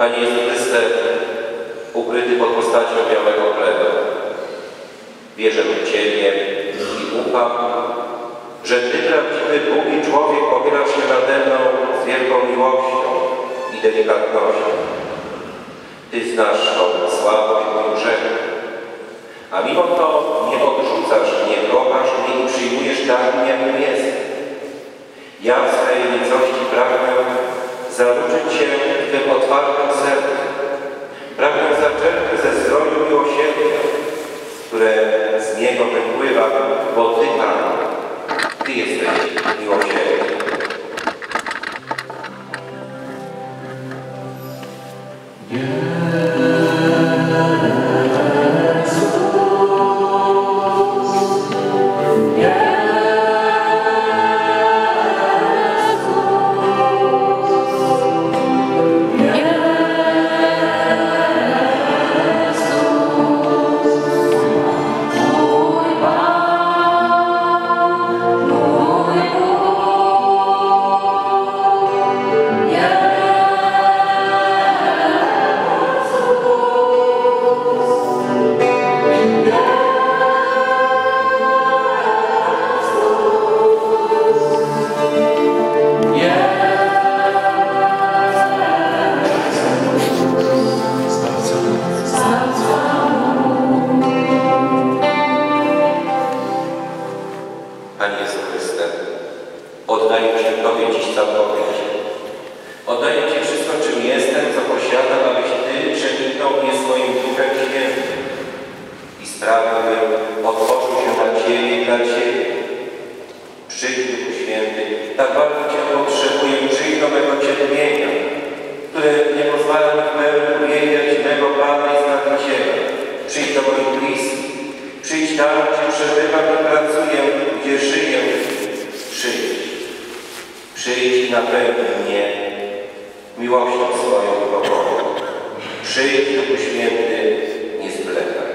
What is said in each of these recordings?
Panie Jezu Chryste, ukryty pod postacią białego chleba, wierzę w Ciebie i ufam, że Ty, prawdziwy Bóg i człowiek, popierasz się nade mną z wielką miłością i delikatnością. Ty znasz moją słabość, mój grzech, a mimo to nie odrzucasz mnie, kochasz mnie i przyjmujesz takim, jakim jest. Ja w swojej nicości pragnę zarzucić się tym otwartym sercem. Pragnę przeniknął mnie swoim Duchem Świętym i sprawił, bym otworzył się dla Ciebie i dla Ciebie. Przyjdź, Duchu Święty, tak bardzo Cię potrzebuję, przyjdź do mego cierpienia, które nie pozwala mi w pełni uwielbiać mego Pana i Zbawiciela. Przyjdź do moich bliskich, przyjdź tam, gdzie przebywam i pracuję, gdzie żyję. Przyjdź, przyjdź i napełnij mnie miłością swoją i pokoju. Przyjdź, Duchu Święty, nie zwlekaj.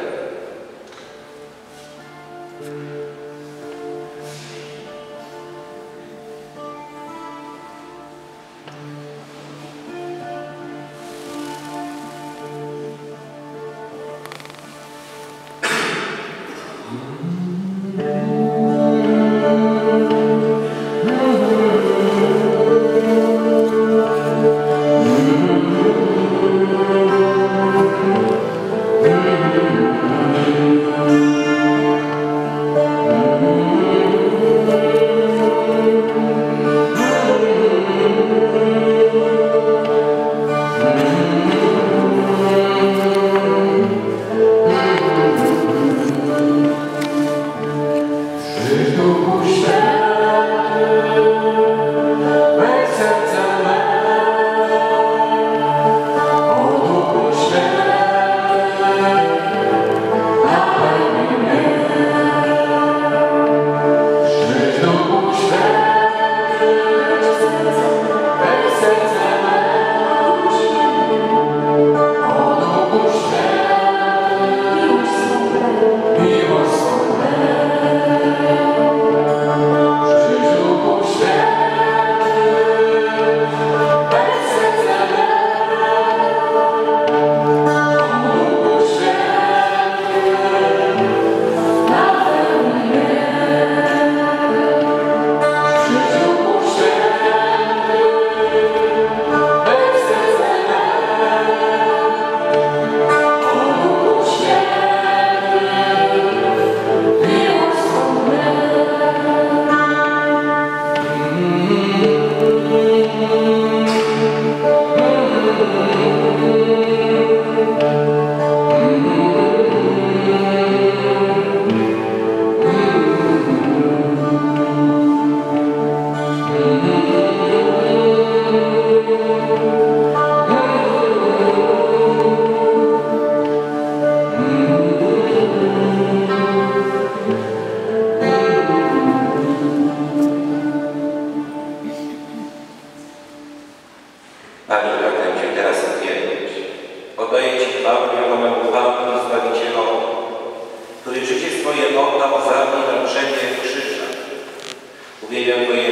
Panie,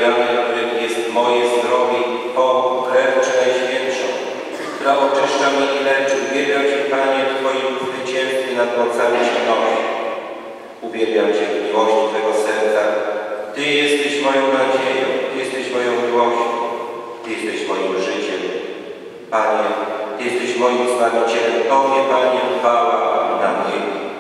Rany, których jest moje zdrowie po krew Najświętszą, która oczyszcza mnie i leczy. Uwielbiam Cię, Panie, w Twoim zwycięstwie nad mocami ciemności. Uwielbiam Cię w miłości Twego serca. Ty jesteś moją nadzieją, Ty jesteś moją miłością, Ty jesteś moim życiem. Panie, Ty jesteś moim Zbawicielem. Tobie, Panie, chwała na wieki.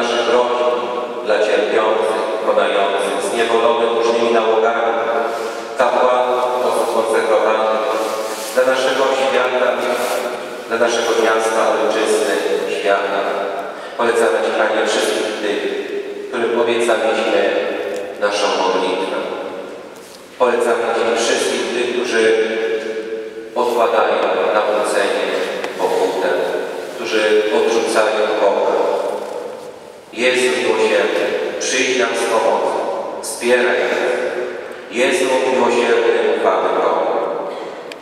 Naszych rodzin, dla cierpiących, konających, zniewolonych różnymi nałogami, kapłanów, osób konsekrowanych, dla naszego świata, dla naszego miasta, ojczyzny, świata. Polecamy Ci, Panie, wszystkich tych, którym obiecaliśmy naszą modlitwę. Polecamy Ci wszystkich tych, którzy odkładają nawrócenie, pokutę, którzy odrzucają Boga. Jezu miłosierny, przyjdź nam z pomocą, wspieraj nas. Jezu miłosierny, chwały Bogu.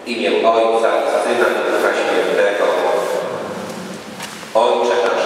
Imię Ojca i Syna i Ducha Świętego. Ojcze nasz,